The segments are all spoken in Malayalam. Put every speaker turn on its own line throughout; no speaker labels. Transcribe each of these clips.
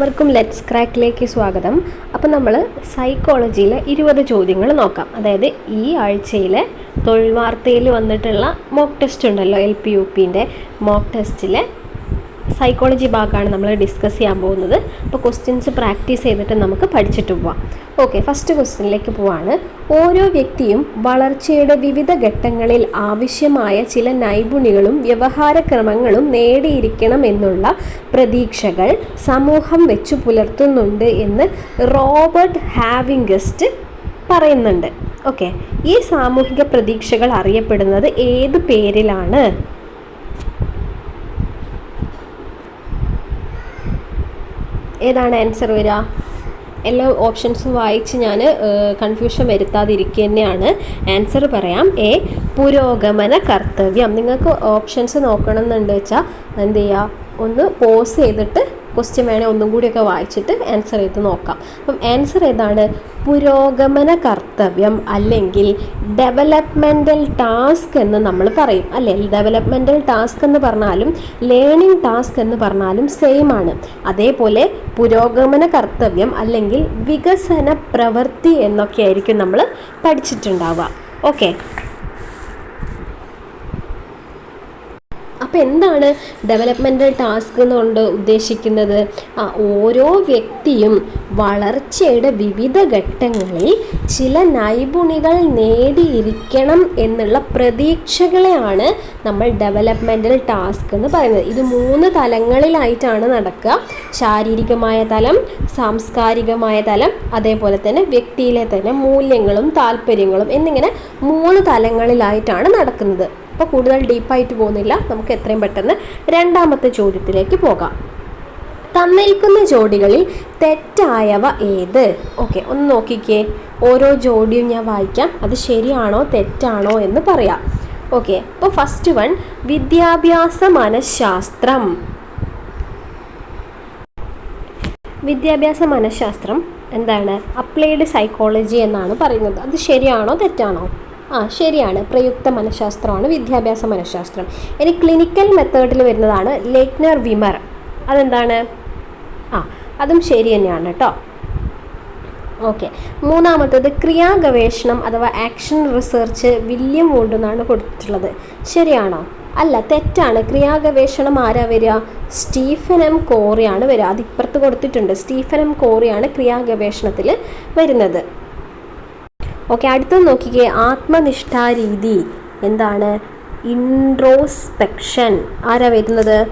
എല്ലാവർക്കും ലെറ്റ്സ് ക്രാക്കിലേക്ക് സ്വാഗതം. അപ്പം നമ്മൾ സൈക്കോളജിയിലെ ഇരുപത് ചോദ്യങ്ങൾ നോക്കാം. അതായത് ഈ ആഴ്ചയിലെ തൊഴിൽ വാർത്തയിൽ വന്നിട്ടുള്ള മോക്ക് ടെസ്റ്റ് ഉണ്ടല്ലോ എൽ പി യു പിന്റെ മോക്ക് ടെസ്റ്റിലെ സൈക്കോളജി ഭാഗമാണ് നമ്മൾ ഡിസ്കസ് ചെയ്യാൻ പോകുന്നത്. അപ്പോൾ ക്വസ്റ്റ്യൻസ് പ്രാക്ടീസ് ചെയ്തിട്ട് നമുക്ക് പഠിച്ചിട്ട് പോവാം. ഓക്കെ ഫസ്റ്റ് ക്വസ്റ്റ്യനിലേക്ക് പോവാണ്. ഓരോ വ്യക്തിയും വളർച്ചയുടെ വിവിധ ഘട്ടങ്ങളിൽ ആവശ്യമായ ചില വ്യവഹാരക്രമങ്ങളും നേടിയിരിക്കണം എന്നുള്ള പ്രതീക്ഷകൾ സമൂഹം വെച്ചു പുലർത്തുന്നുണ്ട് എന്ന് റോബർട്ട് ഹാവിംഗസ്റ്റ് പറയുന്നുണ്ട്. ഓക്കെ ഈ സാമൂഹിക പ്രതീക്ഷകൾ അറിയപ്പെടുന്നത് ഏത് പേരിലാണ്? ഏതാണ് ആൻസർ വരിക? എല്ലാ ഓപ്ഷൻസും വായിച്ച് ഞാൻ കൺഫ്യൂഷൻ വരുത്താതിരിക്കുക തന്നെയാണ് ആൻസർ പറയാം. എ പുരോഗമന കർത്തവ്യം. നിങ്ങൾക്ക് ഓപ്ഷൻസ് നോക്കണം എന്നുണ്ട് വെച്ചാൽ എന്ത് ചെയ്യുക ഒന്ന് പോസ് ചെയ്തിട്ട് ക്വസ്റ്റ്യൻ വേണേൽ ഒന്നും കൂടിയൊക്കെ വായിച്ചിട്ട് ആൻസർ ചെയ്ത് നോക്കാം. അപ്പം ആൻസർ ഏതാണ്? പുരോഗമന കർത്തവ്യം അല്ലെങ്കിൽ ഡെവലപ്മെന്റൽ ടാസ്ക് എന്ന് നമ്മൾ പറയും. അല്ലേ? ഡെവലപ്മെന്റൽ ടാസ്ക് എന്ന് പറഞ്ഞാലും ലേണിംഗ് ടാസ്ക് എന്ന് പറഞ്ഞാലും സെയിം ആണ്. അതേപോലെ പുരോഗമന കർത്തവ്യം അല്ലെങ്കിൽ വികസന പ്രവൃത്തി എന്നൊക്കെ ആയിരിക്കും നമ്മൾ പഠിച്ചിട്ടുണ്ടാവുക. ഓക്കെ അപ്പോൾ എന്താണ് ഡെവലപ്മെന്റൽ ടാസ്ക് എന്നുകൊണ്ട് ഉദ്ദേശിക്കുന്നത്? ആ ഓരോ വ്യക്തിയും വളർച്ചയുടെ വിവിധ ഘട്ടങ്ങളിൽ ചില നൈപുണികൾ നേടിയിരിക്കണം എന്നുള്ള പ്രതീക്ഷകളെയാണ് നമ്മൾ ഡെവലപ്മെന്റൽ ടാസ്ക് എന്ന് പറയുന്നത്. ഇത് മൂന്ന് തലങ്ങളിലായിട്ടാണ് നടക്കുക. ശാരീരികമായ തലം സാംസ്കാരികമായ തലം അതേപോലെ തന്നെ വ്യക്തിയിലെ തന്നെ മൂല്യങ്ങളും താല്പര്യങ്ങളും എന്നിങ്ങനെ മൂന്ന് തലങ്ങളിലായിട്ടാണ് നടക്കുന്നത്. അപ്പോൾ കൂടുതൽ ഡീപ്പായിട്ട് പോകുന്നില്ല. നമുക്ക് എത്രയും പെട്ടെന്ന് രണ്ടാമത്തെ ചോദ്യത്തിലേക്ക് പോകാം. തന്നിരിക്കുന്ന ജോഡികളിൽ തെറ്റായവ ഏത്? ഓക്കെ ഒന്ന് നോക്കിക്കേ. ഓരോ ജോഡിയും ഞാൻ വായിക്കാം. അത് ശരിയാണോ തെറ്റാണോ എന്ന് പറയാം. ഓക്കെ അപ്പോൾ ഫസ്റ്റ് വൺ വിദ്യാഭ്യാസ മനഃശാസ്ത്രം. വിദ്യാഭ്യാസ മനഃശാസ്ത്രം എന്താണ്? അപ്ലൈഡ് സൈക്കോളജി എന്നാണ് പറയുന്നത്. അത് ശരിയാണോ തെറ്റാണോ? ആ ശരിയാണ്. പ്രയുക്ത മനഃശാസ്ത്രമാണ് വിദ്യാഭ്യാസ മനഃശാസ്ത്രം. ഇനി ക്ലിനിക്കൽ മെത്തേഡിൽ വരുന്നതാണ് ലേക്നർ വിമർ അതെന്താണ്? ആ അതും ശരി തന്നെയാണ് കേട്ടോ. ഓക്കെ മൂന്നാമത്തത് ക്രിയാ ഗവേഷണം അഥവാ ആക്ഷൻ റിസർച്ച് വില്യം വോണ്ടെന്നാണ് കൊടുത്തിട്ടുള്ളത്. ശരിയാണോ? അല്ല തെറ്റാണ്. ക്രിയാ ഗവേഷണം ആരാ വരിക? സ്റ്റീഫൻ എം കോറിയാണ് വരിക. അതിപ്പുറത്ത് കൊടുത്തിട്ടുണ്ട്. സ്റ്റീഫൻ എം കോറിയാണ് ക്രിയാ ഗവേഷണത്തിൽ വരുന്നത്. ഓക്കെ അടുത്തത് നോക്കിക്കേ. ആത്മനിഷ്ഠാരീതി എന്താണ്? ഇൻട്രോസ്പെക്ഷൻ ആരാ വരുന്നത്?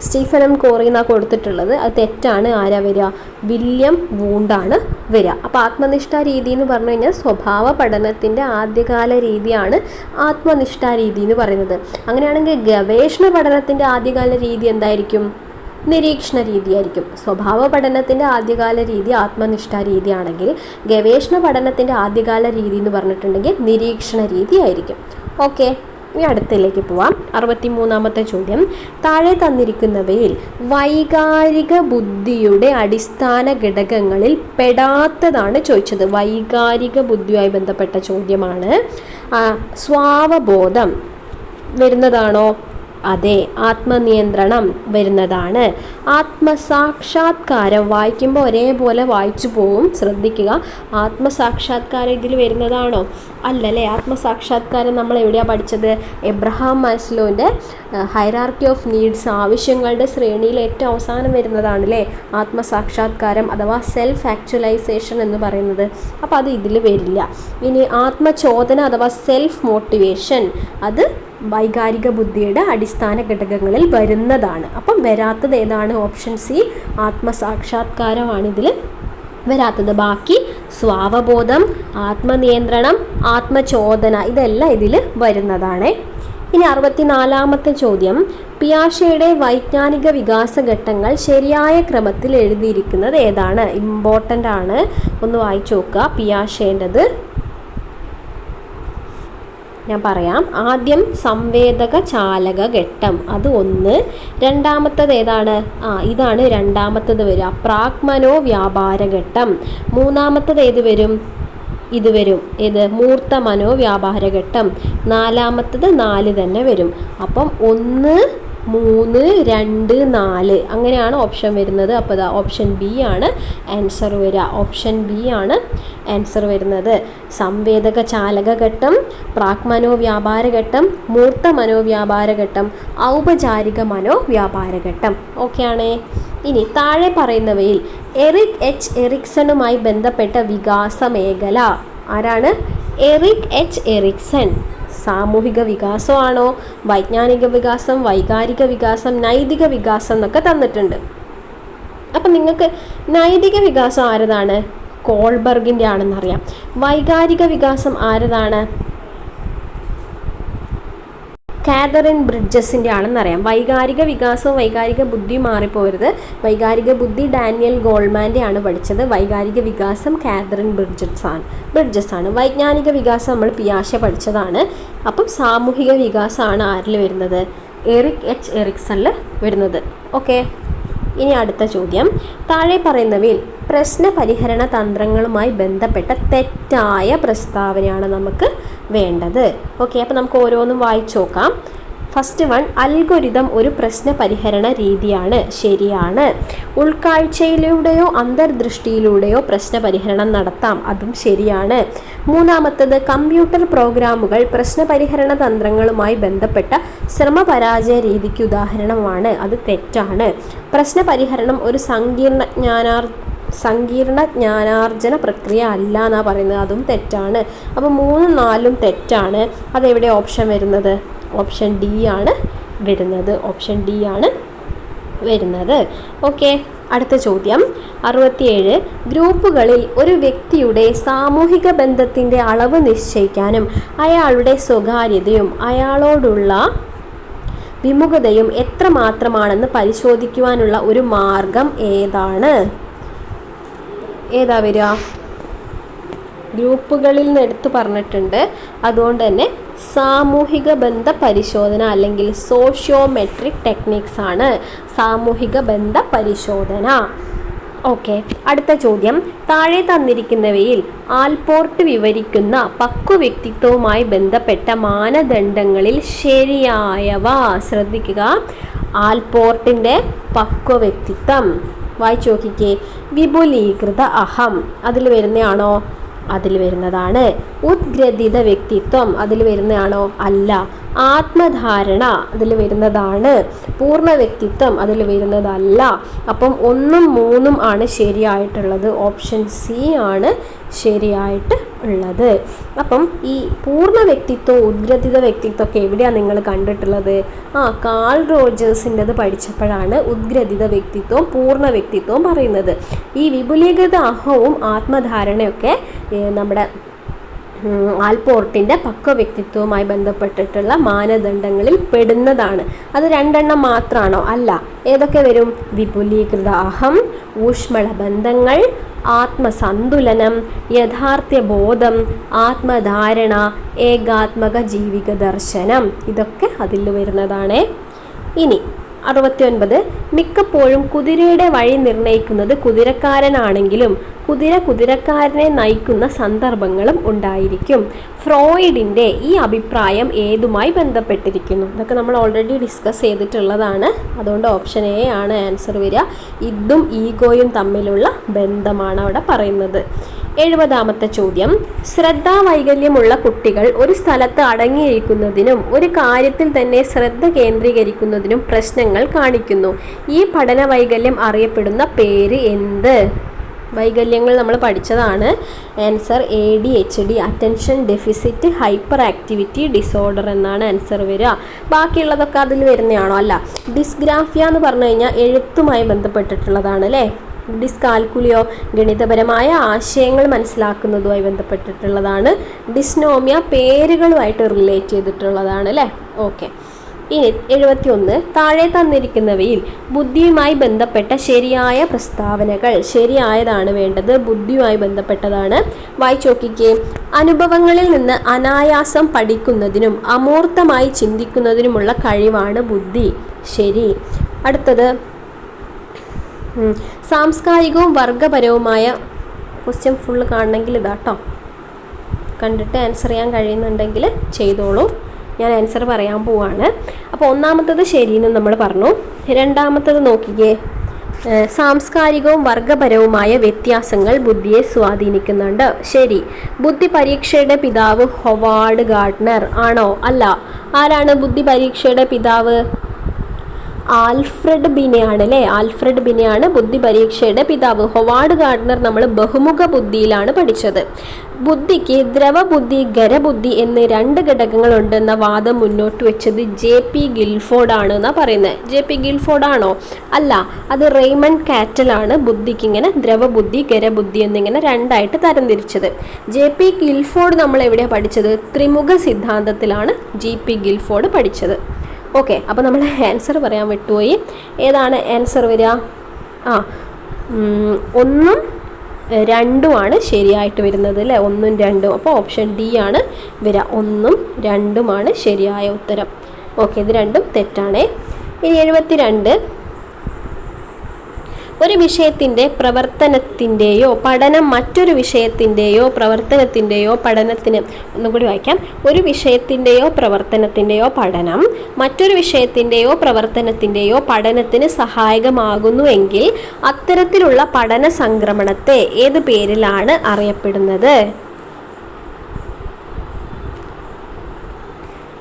സ്റ്റീഫൻ എം കോറി കൊടുത്തിട്ടുള്ളത്. അത് തെറ്റാണ്. ആരാ വരിക? വില്യം വൂണ്ടാണ് വരിക. അപ്പോൾ ആത്മനിഷ്ഠാ രീതി എന്ന് പറഞ്ഞു കഴിഞ്ഞാൽ സ്വഭാവ പഠനത്തിന്റെ ആദ്യകാല രീതിയാണ് ആത്മനിഷ്ഠാ രീതി എന്ന് പറയുന്നത്. അങ്ങനെയാണെങ്കിൽ ഗവേഷണ പഠനത്തിന്റെ ആദ്യകാല രീതി എന്തായിരിക്കും? നിരീക്ഷണ രീതിയായിരിക്കും സ്വഭാവ പഠനത്തിന്റെ ആദ്യകാല രീതി ആത്മനിഷ്ഠ രീതിയാണെങ്കിൽ ഗവേഷണ പഠനത്തിന്റെ ആദ്യകാല രീതി എന്ന് പറഞ്ഞിട്ടുണ്ടെങ്കിൽ നിരീക്ഷണ രീതി ആയിരിക്കും ഓക്കെ ഇനി അടുത്തതിലേക്ക് പോവാം. അറുപത്തി മൂന്നാമത്തെ ചോദ്യം. താഴെ തന്നിരിക്കുന്നവയിൽ വൈകാരിക ബുദ്ധിയുടെ അടിസ്ഥാന ഘടകങ്ങളിൽ പെടാത്തതാണ് ചോദിച്ചത്. വൈകാരിക ബുദ്ധിയുമായി ബന്ധപ്പെട്ട ചോദ്യമാണ്. സ്വാവബോധം വരുന്നതാണോ? അതെ ആത്മനിയന്ത്രണം വരുന്നതാണ്. ആത്മസാക്ഷാത്കാരം വായിക്കുമ്പോൾ ഒരേപോലെ വായിച്ചു പോവും. ശ്രദ്ധിക്കുക ആത്മസാക്ഷാത്കാരം ഇതിൽ വരുന്നതാണോ? അല്ലല്ലേ ആത്മസാക്ഷാത്കാരം നമ്മൾ എവിടെയാണ് പഠിച്ചത്? എബ്രഹാം മാസ്ലോന്റെ ഹൈറാർക്കി ഓഫ് നീഡ്സ് ആവശ്യങ്ങളുടെ ശ്രേണിയിൽ ഏറ്റവും അവസാനം വരുന്നതാണ് അല്ലേ ആത്മസാക്ഷാത്കാരം അഥവാ സെൽഫ് ആക്ച്വലൈസേഷൻ എന്ന് പറയുന്നത്. അപ്പോൾ അത് ഇതിൽ വരില്ല. ഇനി ആത്മചോദന അഥവാ സെൽഫ് മോട്ടിവേഷൻ അത് വൈകാരിക ബുദ്ധിയുടെ അടിസ്ഥാന ഘടകങ്ങളിൽ വരുന്നതാണ്. അപ്പം വരാത്തത് ഏതാണ്? ഓപ്ഷൻ സി ആത്മസാക്ഷാത്കാരമാണ് ഇതിൽ വരാത്തത് ബാക്കി സ്വാവബോധം ആത്മനിയന്ത്രണം ആത്മചോദന ഇതെല്ലാം ഇതിൽ വരുന്നതാണ്. ഇനി അറുപത്തിനാലാമത്തെ ചോദ്യം. പിയാഷയുടെ വൈജ്ഞാനിക വികാസ ഘട്ടങ്ങൾ ശരിയായ ക്രമത്തിൽ എഴുതിയിരിക്കുന്നത് ഏതാണ്? ഇമ്പോർട്ടന്റ് ആണ്. ഒന്ന് വായിച്ചു നോക്കുക. പിയാഷേന്റെത് ഞാൻ പറയാം. ആദ്യം സംവേദക ചാലക ഘട്ടം. അത് ഒന്ന്. രണ്ടാമത്തത് ഏതാണ്? ആ ഇതാണ് രണ്ടാമത്തത് വരിക പ്രാഗ്മനോ വ്യാപാര ഘട്ടം. മൂന്നാമത്തത് ഏത് വരും? ഇത് വരും. ഏത്? മൂർത്ത മനോ വ്യാപാര ഘട്ടം. നാലാമത്തത് നാല് തന്നെ വരും. അപ്പം ഒന്ന് മൂന്ന് രണ്ട് നാല്. അങ്ങനെയാണ് ഓപ്ഷൻ വരുന്നത്. അപ്പോൾ ഇതാ ഓപ്ഷൻ ബി ആണ് ആൻസർ വരിക ഓപ്ഷൻ ബി ആണ് ആൻസർ വരുന്നത്. സംവേദക ചാലക ഘട്ടം പ്രാക്മനോ വ്യാപാര ഘട്ടം മൂർത്ത മനോവ്യാപാര ഘട്ടം ഔപചാരിക മനോവ്യാപാര ഘട്ടം. ഓക്കെയാണേ ഇനി താഴെ പറയുന്നവയിൽ എറിക് എച്ച് എറിക്സണുമായി ബന്ധപ്പെട്ട വികാസ മേഖല ആരാണ്? Erik H Erikson. സാമൂഹിക വികാസമാണോ വൈജ്ഞാനിക വികാസം വൈകാരിക വികാസം നൈതിക വികാസം എന്നൊക്കെ തന്നിട്ടുണ്ട്. അപ്പം നിങ്ങൾക്ക് നൈതിക വികാസം ആരതാണ്? കോൾബർഗിന്റെ ആണെന്നറിയാം. വൈകാരിക വികാസം ആരതാണ്? കാതറിൻ ബ്രിഡ്ജസിന്റെ ആണെന്നറിയാം വൈകാരിക വികാസവും വൈകാരിക ബുദ്ധി മാറിപ്പോരുത് വൈകാരിക ബുദ്ധി ഡാനിയൽ ഗോൾമാന്റെ ആണ് പഠിച്ചത്. വൈകാരിക വികാസം കാതറിൻ ബ്രിഡ്ജസ് ആണ് ബ്രിഡ്ജസ് ആണ് വൈജ്ഞാനിക വികാസം നമ്മൾ പിയാശ പഠിച്ചതാണ്. അപ്പം സാമൂഹിക വികാസമാണ് ആരിൽ വരുന്നത്? എറിക് എച്ച് എറിക്സണിൽ വരുന്നത്. ഓക്കെ. ഇനി അടുത്ത ചോദ്യം. താഴെ പറയുന്നവയിൽ പ്രശ്ന പരിഹരണ തന്ത്രങ്ങളുമായി ബന്ധപ്പെട്ട തെറ്റായ പ്രസ്താവനയാണ് നമുക്ക് വേണ്ടത്. ഓക്കെ അപ്പോൾ നമുക്ക് ഓരോന്നും വായിച്ചു നോക്കാം. ഫസ്റ്റ് വൺ അൽഗോരിതം ഒരു പ്രശ്ന പരിഹരണ രീതിയാണ്. ശരിയാണ്. ഉൾക്കാഴ്ചയിലൂടെയോ അന്തർദൃഷ്ടിയിലൂടെയോ പ്രശ്ന പരിഹരണം നടത്താം. അതും ശരിയാണ്. മൂന്നാമത്തത് കമ്പ്യൂട്ടർ പ്രോഗ്രാമുകൾ പ്രശ്ന പരിഹരണ തന്ത്രങ്ങളുമായി ബന്ധപ്പെട്ട ശ്രമപരാജയ രീതിക്ക് ഉദാഹരണമാണ്. അത് തെറ്റാണ്. പ്രശ്ന പരിഹരണം ഒരു സങ്കീർണ ജ്ഞാനാർ സങ്കീർണ ജ്ഞാനാർജന പ്രക്രിയ അല്ല എന്നാണ് പറയുന്നത്. അതും തെറ്റാണ്. അപ്പോൾ മൂന്നും നാലും തെറ്റാണ്. അതെവിടെ ഓപ്ഷൻ വരുന്നത്? ഓപ്ഷൻ ഡി ആണ് വരുന്നത്. ഓപ്ഷൻ ഡി ആണ് വരുന്നത്. ഓക്കെ അടുത്ത ചോദ്യം. അറുപത്തിയേഴ്. ഗ്രൂപ്പുകളിൽ ഒരു വ്യക്തിയുടെ സാമൂഹിക ബന്ധത്തിന്റെ അളവ് നിശ്ചയിക്കാനും അയാളുടെ സ്വകാര്യതയും അയാളോടുള്ള വിമുഖതയും എത്രമാത്രമാണെന്ന് പരിശോധിക്കുവാനുള്ള ഒരു മാർഗം ഏതാണ്? ഏതാ വരിക? ഗ്രൂപ്പുകളിൽ നിന്ന് എടുത്തു പറഞ്ഞിട്ടുണ്ട്. അതുകൊണ്ട് തന്നെ സാമൂഹിക ബന്ധ പരിശോധന അല്ലെങ്കിൽ സോഷ്യോമെട്രിക് ടെക്നിക്സ് ആണ് സാമൂഹിക ബന്ധ പരിശോധന. ഓക്കെ അടുത്ത ചോദ്യം. താഴെ തന്നിരിക്കുന്നവയിൽ ആൽപോർട്ട് വിവരിക്കുന്ന പക്കു വ്യക്തിത്വവുമായി ബന്ധപ്പെട്ട മാനദണ്ഡങ്ങളിൽ ശരിയായവ ശ്രദ്ധിക്കുക. ആൽപോർട്ടിന്റെ പക്വ വ്യക്തിത്വം. വായിച്ചു നോക്കിക്കേ വിപുലീകൃത അഹം. അതിൽ വരുന്നതാണോ അതിൽ വരുന്നതാണ്. ഉദ്ഗ്രഥിത വ്യക്തിത്വം. അതിൽ വരുന്നതാണോ അല്ല. ആത്മധാരണ. അതിൽ വരുന്നതാണ്. പൂർണ വ്യക്തിത്വം. അതിൽ വരുന്നതല്ല. അപ്പം ഒന്നും മൂന്നും ആണ് ശരിയായിട്ടുള്ളത്. ഓപ്ഷൻ സി ആണ് ശരിയായിട്ട് ഉള്ളത്. അപ്പം ഈ പൂർണ വ്യക്തിത്വം ഉദ്ഗ്രഥിത വ്യക്തിത്വം ഒക്കെ എവിടെയാണ് നിങ്ങൾ കണ്ടിട്ടുള്ളത്? ആ കാൾ റോജേഴ്സിന്റെത് പഠിച്ചപ്പോഴാണ് ഉദ്ഗ്രഥിത വ്യക്തിത്വവും പൂർണ വ്യക്തിത്വവും പറയുന്നത്. ഈ വിപുലീകൃത അഹവും ആത്മധാരണയൊക്കെ നമ്മുടെ ആൽപോർട്ടിന്റെ പക്വ വ്യക്തിത്വവുമായി ബന്ധപ്പെട്ടിട്ടുള്ള മാനദണ്ഡങ്ങളിൽ പെടുന്നതാണ്. അത് രണ്ടെണ്ണം മാത്രമാണോ അല്ല. ഏതൊക്കെ വരും? വിപുലീകൃത അഹം ഊഷ്മള ബന്ധങ്ങൾ ആത്മസന്തുലനം യഥാർത്ഥ ബോധം ആത്മധാരണ ഏകാത്മക ജീവിക ദർശനം ഇതൊക്കെ അതിൽ വരുന്നതാണ്. ഇനി അറുപത്തിയൊൻപത്. മിക്കപ്പോഴും കുതിരയുടെ വഴി നിർണയിക്കുന്നത് കുതിരക്കാരനാണെങ്കിലും കുതിര കുതിരക്കാരനെ നയിക്കുന്ന സന്ദർഭങ്ങളും ഉണ്ടായിരിക്കും. ഫ്രോയിഡിന്റെ ഈ അഭിപ്രായം ഏതുമായി ബന്ധപ്പെട്ടിരിക്കുന്നു? ഇതൊക്കെ നമ്മൾ ഓൾറെഡി ഡിസ്കസ് ചെയ്തിട്ടുള്ളതാണ്. അതുകൊണ്ട് ഓപ്ഷൻ എ ആണ് ആൻസർ വരിക. ഇതും ഈഗോയും തമ്മിലുള്ള ബന്ധമാണ് അവിടെ പറയുന്നത്. എഴുപതാമത്തെ ചോദ്യം. ശ്രദ്ധാവൈകല്യമുള്ള കുട്ടികൾ ഒരു സ്ഥലത്ത് അടങ്ങിയിരിക്കുന്നതിനും ഒരു കാര്യത്തിൽ തന്നെ ശ്രദ്ധ കേന്ദ്രീകരിക്കുന്നതിനും പ്രശ്നങ്ങൾ കാണിക്കുന്നു. ഈ പഠന വൈകല്യം അറിയപ്പെടുന്ന പേര് എന്ത്? വൈകല്യങ്ങൾ നമ്മൾ പഠിച്ചതാണ്. Answer A D H D attention deficit hyperactivity disorder എന്നാണ് ആൻസർ വരിക. ബാക്കിയുള്ളതൊക്കെ അതിൽ വരുന്നതാണോ? അല്ല. ഡിസ്ഗ്രാഫിയ എന്ന് പറഞ്ഞു കഴിഞ്ഞാൽ എഴുത്തുമായി ബന്ധപ്പെട്ടിട്ടുള്ളതാണ് അല്ലേ? ഡിസ്കാൽക്കുലിയോ ഗണിതപരമായ ആശയങ്ങൾ മനസ്സിലാക്കുന്നതുമായി ബന്ധപ്പെട്ടിട്ടുള്ളതാണ്. ഡിസ്നോമിയ പേരുകളുമായിട്ട് റിലേറ്റ് ചെയ്തിട്ടുള്ളതാണ് അല്ലേ? ഓക്കെ. ഇനി എഴുപത്തി ഒന്ന് താഴെ തന്നിരിക്കുന്നവയിൽ ബുദ്ധിയുമായി ബന്ധപ്പെട്ട ശരിയായ പ്രസ്താവനകൾ. ശരിയായതാണ് വേണ്ടത്. ബുദ്ധിയുമായി ബന്ധപ്പെട്ടതാണ്. വായിച്ചു നോക്കിക്കേ. അനുഭവങ്ങളിൽ നിന്ന് അനായാസം പഠിക്കുന്നതിനും അമൂർത്തമായി ചിന്തിക്കുന്നതിനുമുള്ള കഴിവാണ് ബുദ്ധി. ശരി. അടുത്തത്. സാംസ്കാരികവും വർഗപരവുമായ ക്വസ്റ്റ്യൻ ഫുള്ള് കാണണമെങ്കിൽ ഇതാട്ടോ കണ്ടിട്ട് ആൻസർ ചെയ്യാൻ കഴിയുന്നുണ്ടെങ്കിൽ ചെയ്തോളൂ. ഞാൻ ആൻസർ പറയാൻ പോവാണ്. അപ്പോൾ ഒന്നാമത്തത് ശരിയെന്ന് നമ്മൾ പറഞ്ഞു. രണ്ടാമത്തത് നോക്കിക്കേ. സാംസ്കാരികവും വർഗപരവുമായ വ്യത്യാസങ്ങൾ ബുദ്ധിയെ സ്വാധീനിക്കുന്നുണ്ട്. ശരി. ബുദ്ധി പരീക്ഷയുടെ പിതാവ് ഹൊവാർഡ് ഗാർഡ്നർ ആണോ? അല്ല. ആരാണ് ബുദ്ധി പരീക്ഷയുടെ പിതാവ്? ആൽഫ്രഡ് ബിനെയാണ് അല്ലേ ആൽഫ്രഡ് ബിനെയാണ് ബുദ്ധി പരീക്ഷയുടെ പിതാവ്. ഹൊവാർഡ് ഗാർഡ്നർ നമ്മൾ ബഹുമുഖ ബുദ്ധിയിലാണ് പഠിച്ചത്. ബുദ്ധിക്ക് ദ്രവബുദ്ധി ഖരബുദ്ധി എന്ന് രണ്ട് ഘടകങ്ങൾ ഉണ്ടെന്ന വാദം മുന്നോട്ട് വെച്ചത് ജെ പി ഗിൽഫോർഡ് ആണ് എന്നാ പറയുന്നത്. ജെ പി ഗിൽഫോർഡ് ആണോ അല്ല അത് റെയ്മൺ ആണ് ബുദ്ധിക്ക് ഇങ്ങനെ ദ്രവബുദ്ധി ഖരബുദ്ധി എന്നിങ്ങനെ രണ്ടായിട്ട് തരംതിരിച്ചത്. ജെ പി ഗിൽഫോർഡ് നമ്മൾ എവിടെയാണ് പഠിച്ചത്? ത്രിമുഖ സിദ്ധാന്തത്തിലാണ് ജി പി ഗിൽഫോർഡ് പഠിച്ചത്. ഓക്കെ അപ്പോൾ നമ്മൾ ആൻസർ പറയാൻ വിട്ടുപോയി. ഏതാണ് ആൻസർ വരിക? ആ ഒന്നും രണ്ടുമാണ് ശരിയായിട്ട് വരുന്നത് അല്ലേ? ഒന്നും രണ്ടും. അപ്പോൾ ഓപ്ഷൻ ഡി ആണ് വരിക. ഒന്നും രണ്ടുമാണ് ശരിയായ ഉത്തരം. ഓക്കെ ഇത് രണ്ടും തെറ്റാണേ. ഇനി എഴുപത്തി രണ്ട് ഒരു വിഷയത്തിന്റെ പ്രവർത്തനത്തിന്റെയോ പഠനം മറ്റൊരു വിഷയത്തിന്റെയോ പ്രവർത്തനത്തിന്റെയോ പഠനത്തിന് ഒന്നുകൂടി വായിക്കാം. ഒരു വിഷയത്തിന്റെയോ പ്രവർത്തനത്തിന്റെയോ പഠനം മറ്റൊരു വിഷയത്തിന്റെയോ പ്രവർത്തനത്തിന്റെയോ പഠനത്തിന് സഹായകമാകുന്നുവെങ്കിൽ അത്തരത്തിലുള്ള പഠന സംക്രമണത്തെ ഏത് പേരിലാണ് അറിയപ്പെടുന്നത്?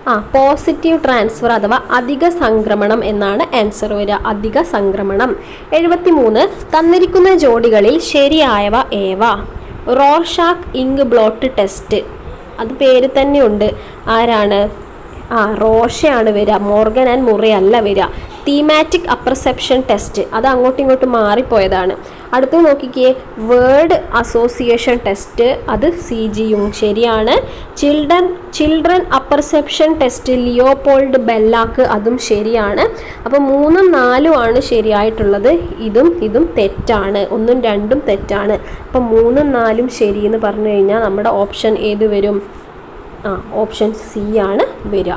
ആ പോസിറ്റീവ് ട്രാൻസ്ഫർ അഥവാ അധിക സംക്രമണം എന്നാണ് ആൻസർ വരിക. അധിക സംക്രമണം. എഴുപത്തി മൂന്ന് തന്നിരിക്കുന്ന ജോഡികളിൽ ശരിയായവ ഏവ? Rorschach inkblot test. അത് പേര് തന്നെയുണ്ട്. ആരാണ്? ആ റോഷയാണ് വരിക. മോർഗൻ ആൻഡ് മുറി അല്ല വരിക. തീമാറ്റിക് അപ്രസെപ്ഷൻ ടെസ്റ്റ് അത് അങ്ങോട്ടും ഇങ്ങോട്ടും മാറിപ്പോയതാണ്. അടുത്ത് നോക്കിക്കേ വേർഡ് അസോസിയേഷൻ ടെസ്റ്റ് അത് സി ജി യുങ് ശരിയാണ്. Children children apperception test Leopold Bellak അതും ശരിയാണ്. അപ്പോൾ മൂന്നും നാലും ആണ് ശരിയായിട്ടുള്ളത്. ഇതും ഇതും തെറ്റാണ്. ഒന്നും രണ്ടും തെറ്റാണ്. അപ്പം മൂന്നും നാലും ശരി എന്ന് പറഞ്ഞു കഴിഞ്ഞാൽ നമ്മുടെ ഓപ്ഷൻ ഏത് വരും? ആ ഓപ്ഷൻ സി ആണ് വരിക.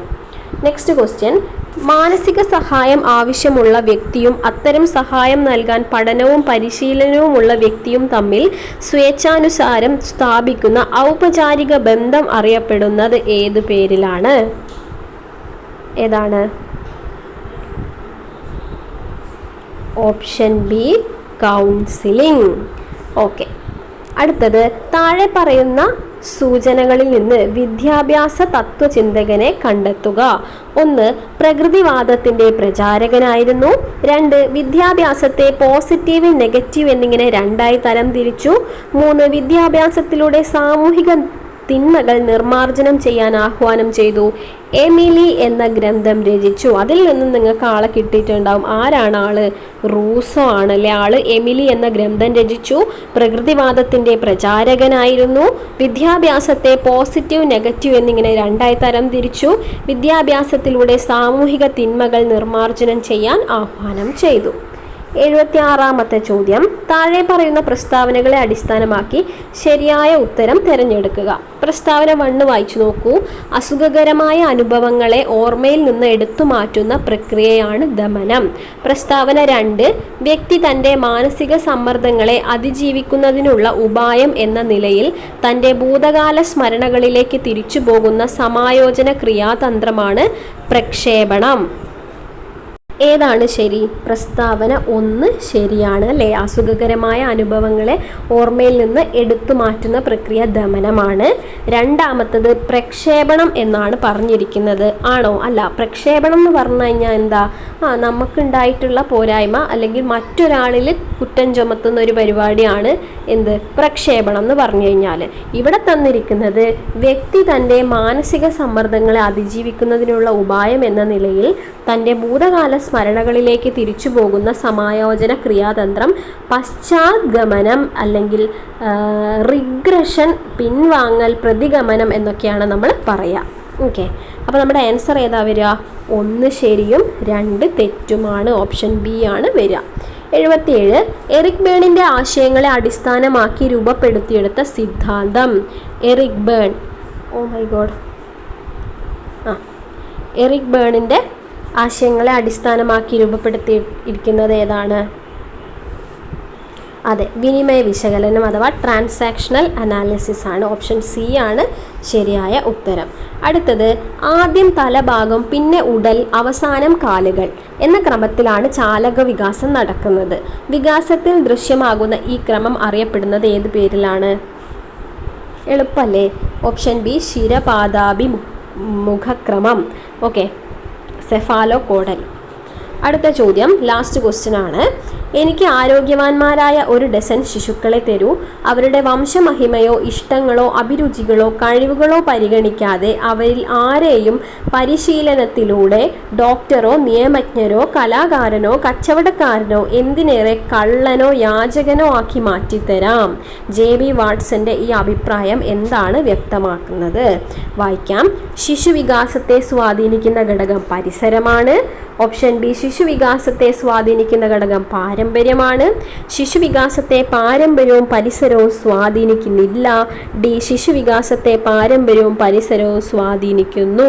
നെക്സ്റ്റ് ക്വസ്റ്റ്യൻ മാനസിക സഹായം ആവശ്യമുള്ള വ്യക്തിയും അത്തരം സഹായം നൽകാൻ പഠനവും പരിശീലനവുമുള്ള വ്യക്തിയും തമ്മിൽ സ്വേച്ഛാനുസാരം സ്ഥാപിക്കുന്ന ഔപചാരിക ബന്ധം അറിയപ്പെടുന്നത് ഏത് പേരിലാണ്? ഏതാണ്? Option B counselling. ഓക്കെ. അടുത്തത് താഴെ പറയുന്ന സൂചനകളിൽ നിന്ന് വിദ്യാഭ്യാസ തത്വചിന്തകനെ കണ്ടെത്തുക. ഒന്ന് പ്രകൃതിവാദത്തിന്റെ പ്രചാരകനായിരുന്നു. രണ്ട് വിദ്യാഭ്യാസത്തെ പോസിറ്റീവ് നെഗറ്റീവ് എന്നിങ്ങനെ രണ്ടായി തരം തിരിച്ചു. മൂന്ന് വിദ്യാഭ്യാസത്തിലൂടെ സാമൂഹിക തിന്മകൾ നിർമ്മാർജനം ചെയ്യാൻ ആഹ്വാനം ചെയ്തു. എമിലി എന്ന ഗ്രന്ഥം രചിച്ചു. അതിൽ നിന്നും നിങ്ങൾക്ക് ആളെ കിട്ടിയിട്ടുണ്ടാവും. ആരാണ് ആൾ? റൂസോ ആണ് അല്ലെ ആൾ. എമിലി എന്ന ഗ്രന്ഥം രചിച്ചു. പ്രകൃതിവാദത്തിന്റെ പ്രചാരകനായിരുന്നു. വിദ്യാഭ്യാസത്തെ പോസിറ്റീവ് നെഗറ്റീവ് എന്നിങ്ങനെ രണ്ടായി തരം തിരിച്ചു. വിദ്യാഭ്യാസത്തിലൂടെ സാമൂഹിക തിന്മകൾ നിർമ്മാർജനം ചെയ്യാൻ ആഹ്വാനം ചെയ്തു. എഴുപത്തി ആറാമത്തെ ചോദ്യം. താഴെ പറയുന്ന പ്രസ്താവനകളെ അടിസ്ഥാനമാക്കി ശരിയായ ഉത്തരം തിരഞ്ഞെടുക്കുക. പ്രസ്താവന വണ്ണ് വായിച്ചു നോക്കൂ. അസുഖകരമായ അനുഭവങ്ങളെ ഓർമ്മയിൽ നിന്ന് എടുത്തു മാറ്റുന്ന പ്രക്രിയയാണ് ദമനം. പ്രസ്താവന രണ്ട് വ്യക്തി തന്റെ മാനസിക സമ്മർദ്ദങ്ങളെ അതിജീവിക്കുന്നതിനുള്ള ഉപായം എന്ന നിലയിൽ തന്റെ ഭൂതകാല സ്മരണകളിലേക്ക് തിരിച്ചു പോകുന്ന സമായോജന ക്രിയാതന്ത്രമാണ് പ്രക്ഷേപണം. ഏതാണ് ശരി? പ്രസ്താവന ഒന്ന് ശരിയാണ് അല്ലേ? അസുഖകരമായ അനുഭവങ്ങളെ ഓർമ്മയിൽ നിന്ന് എടുത്തു മാറ്റുന്ന പ്രക്രിയ ദമനമാണ്. രണ്ടാമത്തത് പ്രക്ഷേപണം എന്നാണ് പറഞ്ഞിരിക്കുന്നത്. ആണോ? അല്ല പ്രക്ഷേപണം എന്ന് പറഞ്ഞു കഴിഞ്ഞാൽ എന്താ? ആ നമുക്കുണ്ടായിട്ടുള്ള പോരായ്മ അല്ലെങ്കിൽ മറ്റൊരാളിൽ കുറ്റം ചുമത്തുന്ന ഒരു പരിപാടിയാണ് എന്ത്? പ്രക്ഷേപണം എന്ന് പറഞ്ഞു കഴിഞ്ഞാൽ. ഇവിടെ തന്നിരിക്കുന്നത് വ്യക്തി തന്റെ മാനസിക സമ്മർദ്ദങ്ങളെ അതിജീവിക്കുന്നതിനുള്ള ഉപായം എന്ന നിലയിൽ തന്റെ ഭൂതകാല സ്മരണകളിലേക്ക് തിരിച്ചു പോകുന്ന സമായോജന ക്രിയാതന്ത്രം പശ്ചാത്ഗമനം അല്ലെങ്കിൽ റിഗ്രഷൻ പിൻവാങ്ങൽ പ്രതിഗമനം എന്നൊക്കെയാണ് നമ്മൾ പറയുക ഓക്കെ. അപ്പോൾ നമ്മുടെ ആൻസർ ഏതാ വരിക? ഒന്ന് ശരിയും രണ്ട് തെറ്റുമാണ്. ഓപ്ഷൻ ബി ആണ് വരിക. എഴുപത്തിയേഴ് എറിക് ബേണിന്റെ ആശയങ്ങളെ അടിസ്ഥാനമാക്കി രൂപപ്പെടുത്തിയെടുത്ത സിദ്ധാന്തം. Eric Berne. Oh my god. ആ. എറിക് ബേണിന്റെ ആശയങ്ങളെ അടിസ്ഥാനമാക്കി രൂപപ്പെടുത്തി ഇരിക്കുന്നത് ഏതാണ്? അതെ വിനിമയ വിശകലനം അഥവാ ട്രാൻസാക്ഷണൽ അനാലിസിസ് ആണ്. ഓപ്ഷൻ സി ആണ് ശരിയായ ഉത്തരം. അടുത്തത് ആദ്യം തലഭാഗം പിന്നെ ഉടൽ അവസാനം കാലുകൾ എന്ന ക്രമത്തിലാണ് ചാലക വികാസം നടക്കുന്നത്. വികാസത്തിൽ ദൃശ്യമാകുന്ന ഈ ക്രമം അറിയപ്പെടുന്നത് ഏത് പേരിലാണ്? എളുപ്പല്ലേ? ഓപ്ഷൻ ബി ശിരപാദാഭി മുഖക്രമം. ഓക്കെ. സെഫാലോ കോഡൽ അടുത്ത ചോദ്യം ലാസ്റ്റ് ക്വസ്റ്റ്യൻ ആണ്. എനിക്ക് ആരോഗ്യവാന്മാരായ ഒരു ഡസൻ ശിശുക്കളെ തരൂ. അവരുടെ വംശമഹിമയോ ഇഷ്ടങ്ങളോ അഭിരുചികളോ കഴിവുകളോ പരിഗണിക്കാതെ അവരിൽ ആരെയും പരിശീലനത്തിലൂടെ ഡോക്ടറോ നിയമജ്ഞരോ കലാകാരനോ കച്ചവടക്കാരനോ എന്തിനേറെ കള്ളനോ യാചകനോ ആക്കി മാറ്റിത്തരാം. ജെ ബി വാട്സന്റെ ഈ അഭിപ്രായം എന്താണ് വ്യക്തമാക്കുന്നത്? വായിക്കാം. ശിശുവികാസത്തെ സ്വാധീനിക്കുന്ന ഘടകം പരിസരമാണ്. ഓപ്ഷൻ ബി ശിശുവികാസത്തെ സ്വാധീനിക്കുന്ന ഘടകം പാരമ്പര്യമാണ്. ശിശുവികാസത്തെ പാരമ്പര്യവും പരിസരവും സ്വാധീനിക്കുന്നില്ല. ഡി ശിശുവികാസത്തെ പാരമ്പര്യവും പരിസരവും സ്വാധീനിക്കുന്നു.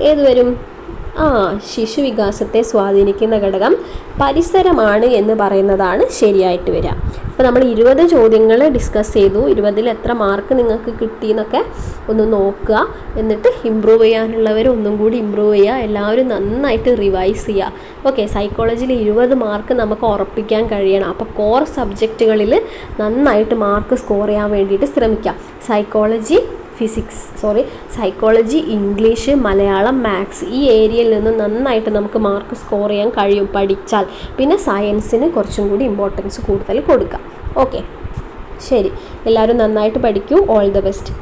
ഏത് വരും ആ ശിശുവികാസത്തെ സ്വാധീനിക്കുന്ന ഘടകം പരിസരമാണ് എന്ന് പറയുന്നതാണ് ശരിയായിട്ട് വരിക. അപ്പോൾ നമ്മൾ ഇരുപത് ചോദ്യങ്ങൾ ഡിസ്കസ് ചെയ്തു. ഇരുപതിൽ എത്ര മാർക്ക് നിങ്ങൾക്ക് കിട്ടി എന്നൊക്കെ ഒന്ന് നോക്കുക. എന്നിട്ട് ഇമ്പ്രൂവ് ചെയ്യാനുള്ളവർ ഒന്നും കൂടി ഇമ്പ്രൂവ് ചെയ്യുക. എല്ലാവരും നന്നായിട്ട് റിവൈസ് ചെയ്യുക. ഓക്കെ സൈക്കോളജിയിൽ ഇരുപത് മാർക്ക് നമുക്ക് ഉറപ്പിക്കാൻ കഴിയണം. അപ്പോൾ കോർ സബ്ജക്റ്റുകളിൽ നന്നായിട്ട് മാർക്ക് സ്കോർ ചെയ്യാൻ വേണ്ടിയിട്ട് ശ്രമിക്കുക psychology physics sorry psychology English Malayalam maths ഈ ഏരിയയിൽ നിന്ന് നന്നായിട്ട് നമുക്ക് മാർക്ക് സ്കോർ ചെയ്യാൻ കഴിയും പഠിച്ചാൽ. പിന്നെ സയൻസിന് കുറച്ചും കൂടി ഇമ്പോർട്ടൻസ് കൂടുതൽ കൊടുക്കാം. ഓക്കെ ശരി. എല്ലാവരും നന്നായിട്ട് പഠിക്കൂ. All the best